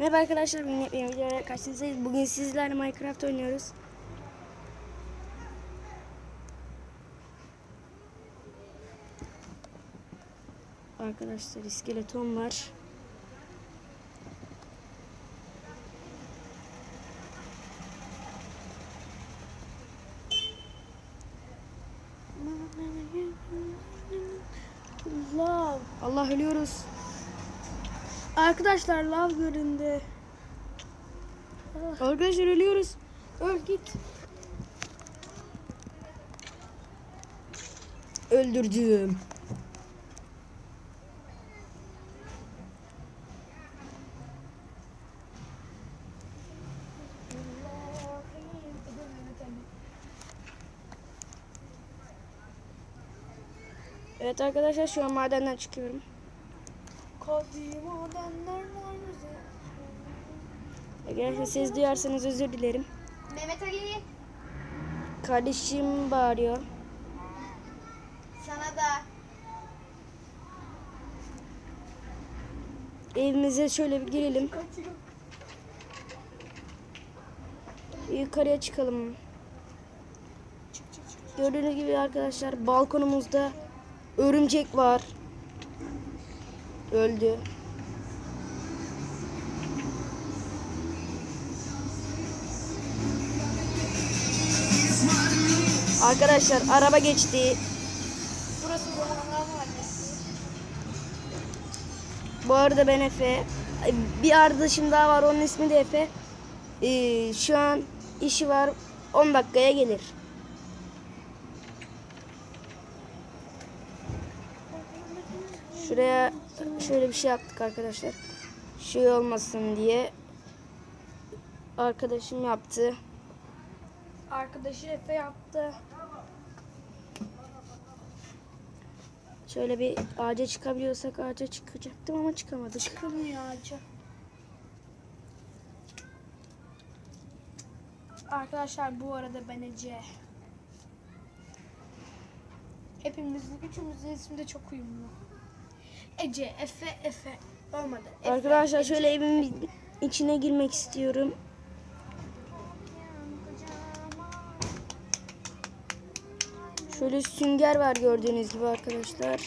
Merhaba arkadaşlar, bugün bir videoya karşınızdayız. Bugün sizlerle Minecraft oynuyoruz. Arkadaşlar iskeleton var. Allah, Allah ölüyoruz. Arkadaşlar lav göründü. Arkadaşlar ölüyoruz. Öl git. Öldürdüm. Evet arkadaşlar şu an madenden çıkıyorum. Kadim bize. Arkadaşlar siz duyarsanız özür dilerim. Mehmet Ali Kardeşim bağırıyor. sana da. Evimize şöyle bir girelim. Yukarıya çıkalım. Çık çık çık. Gördüğünüz gibi arkadaşlar balkonumuzda örümcek var. Öldü. Arkadaşlar araba geçti. Burası Mahallesi. Bu arada ben Efe. Bir arkadaşım daha var onun ismi de Efe. Ee, şu an işi var 10 dakikaya gelir. Şuraya şöyle bir şey yaptık arkadaşlar. Şey olmasın diye. Arkadaşım yaptı. Arkadaşı Efe yaptı. Şöyle bir ağaca çıkabiliyorsak ağaca çıkacaktım ama çıkamadık. Çıkamıyor ağaca. Arkadaşlar bu arada ben Ece. Hepimizin, üçümüzün ismi de çok uyumlu. Ece, Efe, Efe. Olmadı. Efe, Arkadaşlar Ece. şöyle evimin içine girmek istiyorum. Şöyle sünger var gördüğünüz gibi arkadaşlar.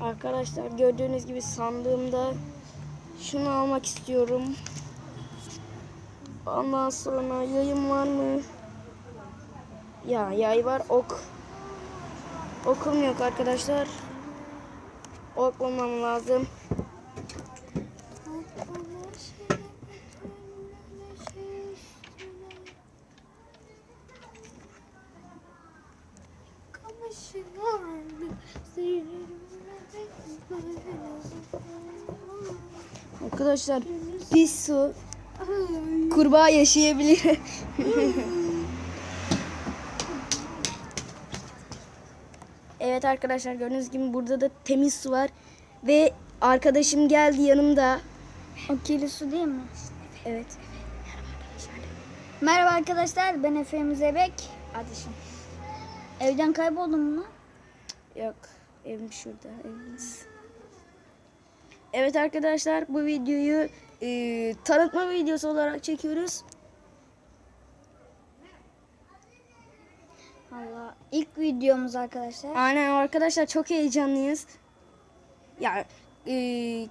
Arkadaşlar gördüğünüz gibi sandığımda şunu almak istiyorum. Ondan sonra yayım var mı? Ya yay var ok. Okum yok arkadaşlar. Ok bulmam lazım. Arkadaşlar pis su kurbağa yaşayabilir. evet arkadaşlar gördüğünüz gibi burada da temiz su var ve arkadaşım geldi yanımda. O kirli su değil mi? Evet. Merhaba arkadaşlar ben Efe Müzebek. Ateşim. Evden kayboldum mu? Yok. Evim şurada. Evimiz. Evet arkadaşlar bu videoyu e, tanıtma videosu olarak çekiyoruz. Allah. İlk videomuz arkadaşlar. Aynen arkadaşlar çok heyecanlıyız. Ya e,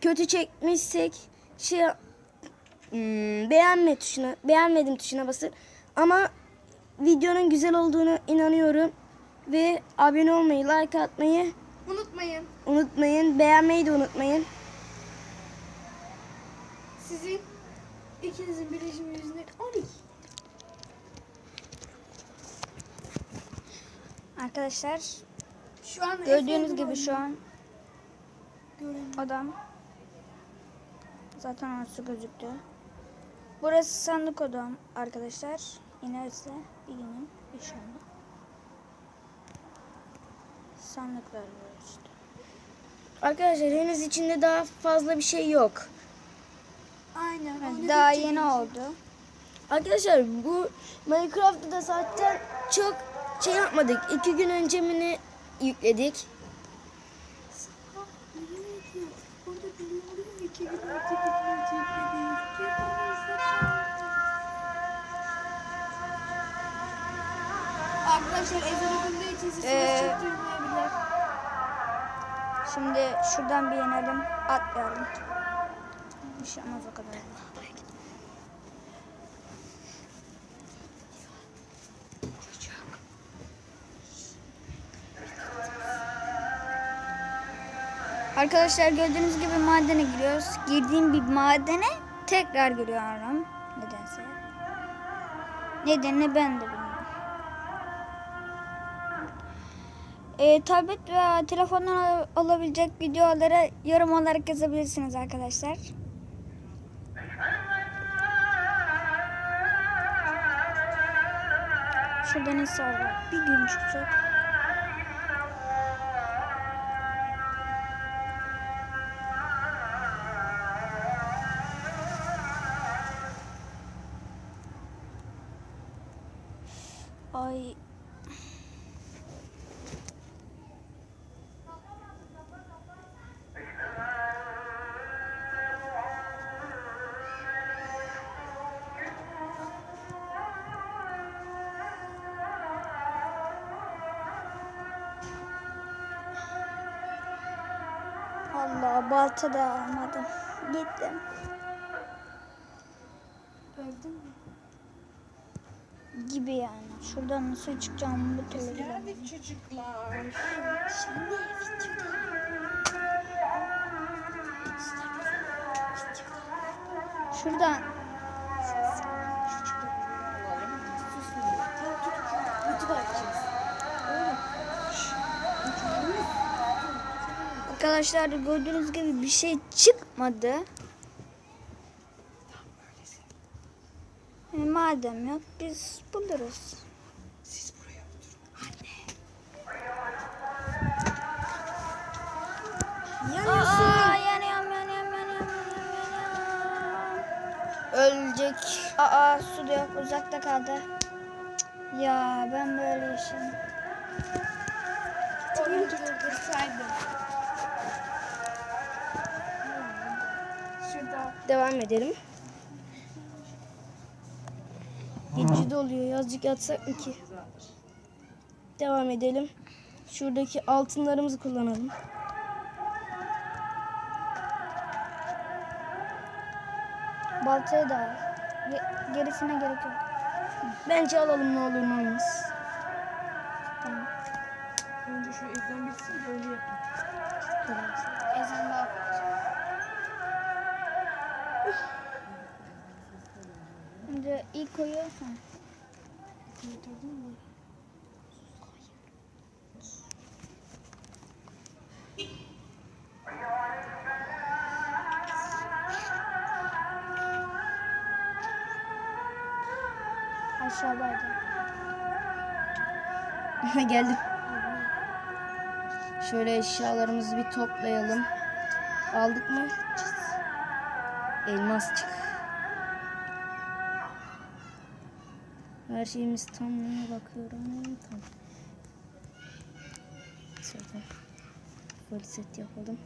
kötü çekmişsek şey hmm, beğenme tuşuna beğenmedim tuşuna basın. Ama videonun güzel olduğunu inanıyorum ve abone olmayı, like atmayı Unutmayın unutmayın. Beğenmeyi de unutmayın. sizin ikinizin birleşimi yüzünden 12. Arkadaşlar Şu an gördüğünüz gibi şu an Görün. odam. Zaten orası gözüktü. Burası sandık odam arkadaşlar. İnerse bir günün inşallah. Sandıklar var işte. Arkadaşlar henüz içinde daha fazla bir şey yok. Aynen. Oynadıkça daha yeni oldu. Arkadaşlar bu Minecraft'ta da zaten çok şey yapmadık. İki gün önce mi ne yükledik? Arkadaşlar ezan okunduğu için sesimiz Ee. Şimdi şuradan bir inelim. Atlayalım. Bir şey olmaz o kadar. Arkadaşlar gördüğünüz gibi madene giriyoruz. Girdiğim bir madene tekrar giriyorum. Nedense. Nedenini ben de bilmiyorum. E, tablet veya telefondan al- alabilecek videoları yorum olarak yazabilirsiniz arkadaşlar. Şuradan hisar var. Bir gün çıkacak. Allah balta da almadım. Gittim. Öldün mü? Gibi yani. Şuradan nasıl çıkacağım bu türlü bilemedim. Geldik çocuklar. Şuradan arkadaşlar gördüğünüz gibi bir şey çıkmadı. E, madem yok biz buluruz. Siz buraya Aa, yanıyorum, yanıyorum, yanıyorum, yanıyorum. Ölecek. Aa su da yok uzakta kaldı. Ya ben böyle işim. Onu durdursaydım. Devam edelim. Gece doluyor. Yazıcık yatsak mı ki? Devam edelim. Şuradaki altınlarımızı kullanalım. Baltayı da al. Ge- Gerisine gerek yok. Bence alalım ne olur ne olmaz. Önce şu ezan bitsin böyle yapın. Ezan daha ilk koyuyorsan. Kurtardın mı? Aşağıdaydı. Geldim. Şöyle eşyalarımızı bir toplayalım. Aldık mı? Elmas çık. Her şeyimiz tam mı bakıyorum. Tam. Şöyle. Full set yapalım.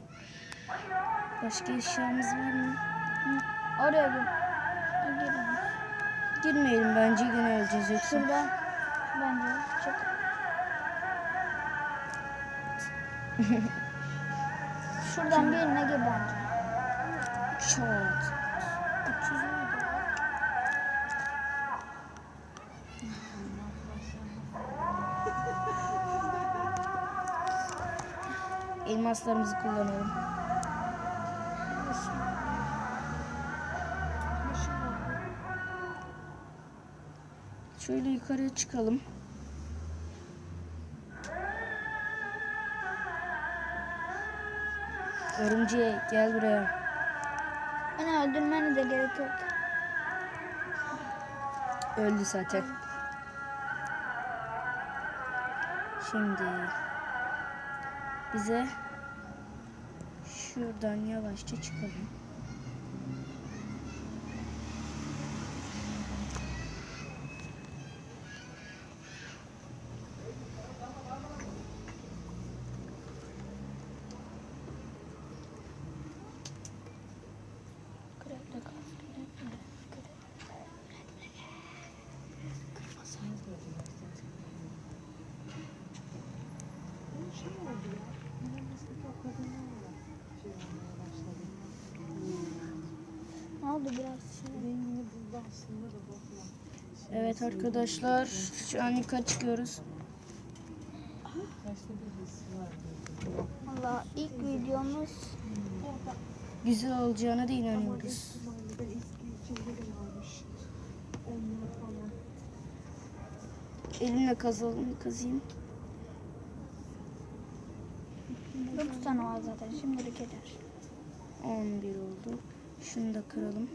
Başka eşyamız var mı? Oraya gir. Girin. Girmeyelim bence yine öleceğiz yoksa. Şurada. Bence çık. Şuradan birine gir bence. Çok. Elmaslarımızı kullanalım. Şöyle yukarıya çıkalım. Örümceğe gel buraya. Beni öldürmene de gerek yok. Öldü zaten. Şimdi bize şuradan yavaşça çıkalım. Biraz şey. Evet arkadaşlar şu an yukarı çıkıyoruz. Valla ilk videomuz Güzel olacağına da inanıyoruz. Elimle kazalım, kazayım. 9 tane var zaten şimdilik eder. 11 oldu. Şunu da kıralım.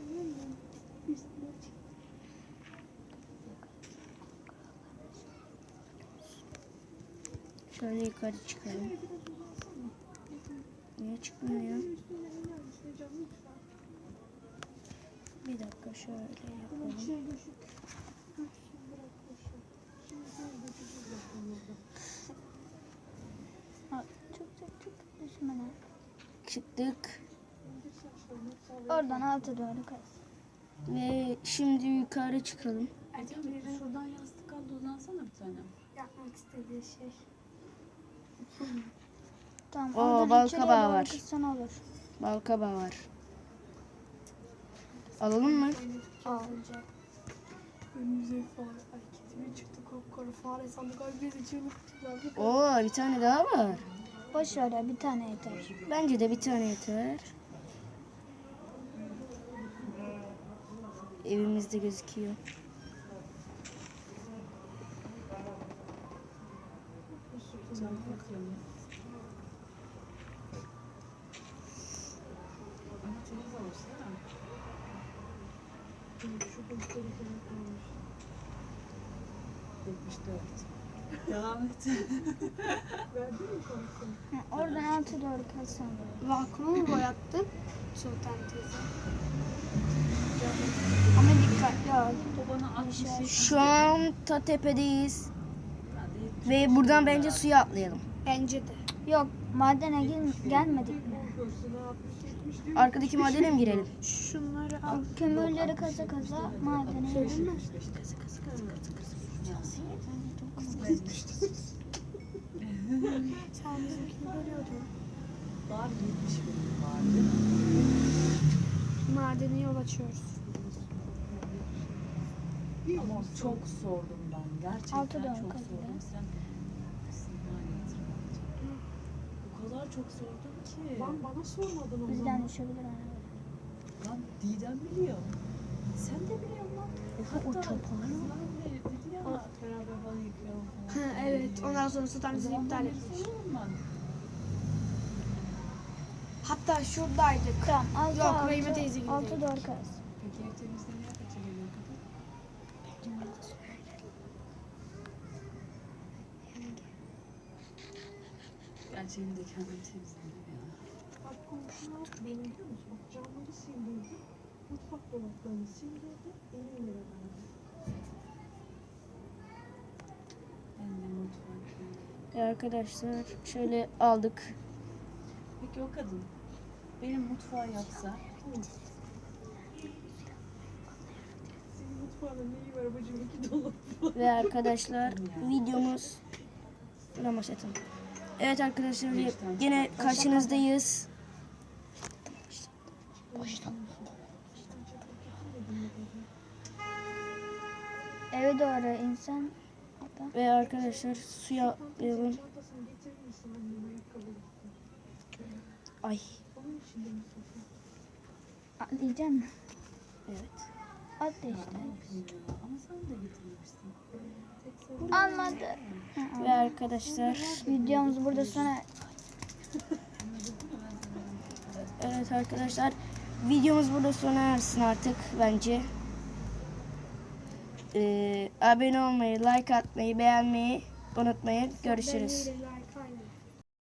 Şöyle yukarı çıkalım. Niye çıkmıyor? Bir dakika şöyle yapalım. Çıktık Oradan alta doğru kaz. ve şimdi yukarı çıkalım. Ercan bir şuradan yastık al uzansana bir tane. Yapmak istediği şey. Tamam. Oo, bal kabağı var. kızsan olur. Balkaba var. Alalım mı? Al. Önümüze fare hareketi çıktı kapkara fare sandık ay bizi çığlık. Oo bir tane daha var. Boş ver ya bir tane yeter. Bence de bir tane yeter. Evimizde gözüküyor. Can bakıyorum. Ama temiz olmuş değil mi? 74. Devam et. Oradan alta doğru olur. Vakumu mu boyattın? Sultan teyze. Ama dikkatli bana 68. Şu an ta tepedeyiz. Ve buradan bence suya atlayalım. Bence de. Yok madene gel gelmedik mi? Arkadaki madene mi girelim? Şunları al. Kömürleri kaza kaza madene gel. Sen bizimkini görüyordun. Var 70 bin vardı. Madeni yol açıyoruz. Ama çok sordum ben. Gerçekten çok sordum. Sen getirin. O kadar çok sordum ki. Lan bana sormadın o Bizden zaman. düşebilir hani. Lan Didem biliyor. Sen de biliyorsun lan. Hatta kızlar de dedi ya beraber halı yıkayalım falan. Ha, evet. Ondan sonra Sultan O bizi zaman iptal ben etmiş. soruyorum ben. Hatta şuradaydık. Tamam altı Yok, altı, Rahime teyze gibi altı doğru kaz. Peki ev temizlemeye Evini de kendim temizledim ya. Bak komşu ne yaptı biliyor musun? Bak camları sildirdi. Mutfak dolaplarını sildirdi. Elimle verdi. Ben de mutfak. Arkadaşlar şöyle aldık. Peki o kadın benim mutfağı yapsa Senin mutfağında neyi var bacım? İki dolap. Ve arkadaşlar videomuz başlatalım. Evet arkadaşlar yine karşınızdayız. Eve doğru insan. Ve arkadaşlar suya atlayalım. Ay Onun içinde Atla işte. Almadı. Ve arkadaşlar Videomuz burada sona evet arkadaşlar videomuz burada sona ersin artık bence. Ee, abone olmayı, like atmayı, beğenmeyi unutmayın. Görüşürüz.